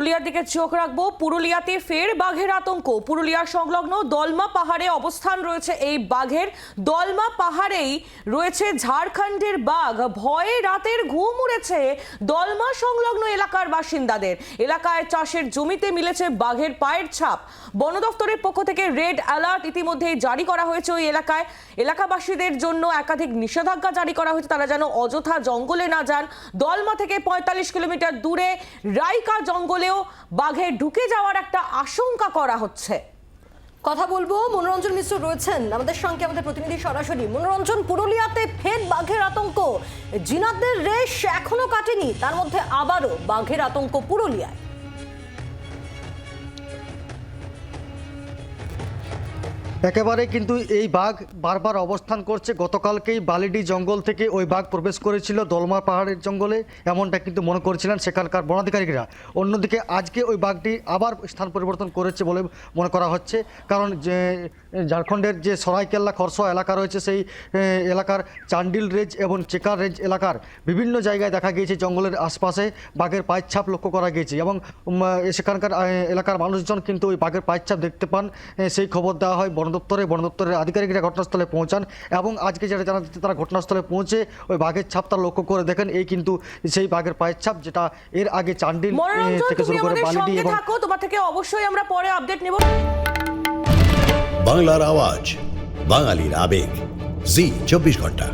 পুরুলিয়ার দিকে চোখ রাখব। পুরুলিয়াতে ফের বাঘের আতঙ্ক। পুরুলিয়ার সংলগ্ন দলমা পাহাড়ে অবস্থান রয়েছে এই বাঘের। দলমা পাহাড়েই রয়েছে ঝাড়খণ্ডের বাঘ। ভয়ে রাতের ঘুম উড়েছে দলমা সংলগ্ন এলাকার বাসিন্দাদের। এলাকায় চাষের জমিতে মিলেছে বাঘের পায়ের ছাপ। বন দফতরের পক্ষ থেকে রেড অ্যালার্ট ইতিমধ্যেই জারি করা হয়েছে ওই এলাকায়। এলাকাবাসীদের জন্য একাধিক নিষেধাজ্ঞা জারি করা হয়েছে। তারা যেন অযথা জঙ্গলে না যান। দলমা থেকে পঁয়তাল্লিশ কিলোমিটার দূরে রাইকা জঙ্গলেও বাঘে ঢুকে যাওয়ার একটা আশঙ্কা করা হচ্ছে। কথা বলব, মনোরঞ্জন মিশ্র রয়েছেন আমাদের সঙ্গে, আমাদের প্রতিনিধি সরাসরি। মনোরঞ্জন, পুরুলিয়াতে ফের বাঘের আতঙ্ক। জিনাদের রেশ এখনও কাটেনি, তার মধ্যে আবারও বাঘের আতঙ্ক পুরুলিয়ায়। একেবারে কিন্তু এই বাঘ বারবার অবস্থান করছে। গতকালকেই বালিডি জঙ্গল থেকে ওই বাঘ প্রবেশ করেছিল দলমা পাহাড়ের জঙ্গলে, এমনটা কিন্তু মনে করেছিলেন সেখানকার বনাধিকারীরা। অন্যদিকে আজকে ওই বাঘটি আবার স্থান পরিবর্তন করেছে বলে মনে করা হচ্ছে। কারণ যে, ঝাড়খণ্ডের যে সরাইকেল্লা খরসোয়া এলাকা রয়েছে, সেই এলাকার চান্ডিল রেঞ্জ এবং চেকার রেঞ্জ এলাকার বিভিন্ন জায়গায় দেখা গিয়েছে জঙ্গলের আশপাশে বাঘের পায়ের ছাপ লক্ষ্য করা গিয়েছে এবং সেখানকার এলাকার মানুষজন কিন্তু ওই বাঘের পায়ের ছাপ দেখতে পান। সেই খবর দেওয়া হয় বন দপ্তরে বনদপ্তরের আধিকারিকরা ঘটনাস্থলে পৌঁছান এবং আজকে যেটা জানা যাচ্ছে তারা ঘটনাস্থলে পৌঁছে ওই বাঘের ছাপ ছাপটা লক্ষ্য করে দেখেন। এই কিন্তু সেই বাঘের পায়ের ছাপ যেটা এর আগে চান্ডিল থেকে শুরু করে বালিডি এবং থাকো তোমার থেকে অবশ্যই আমরা পরে আপডেট নেব। বাংলার আওয়াজ বাঙালির আবেগ জি চব্বিশ ঘণ্টা।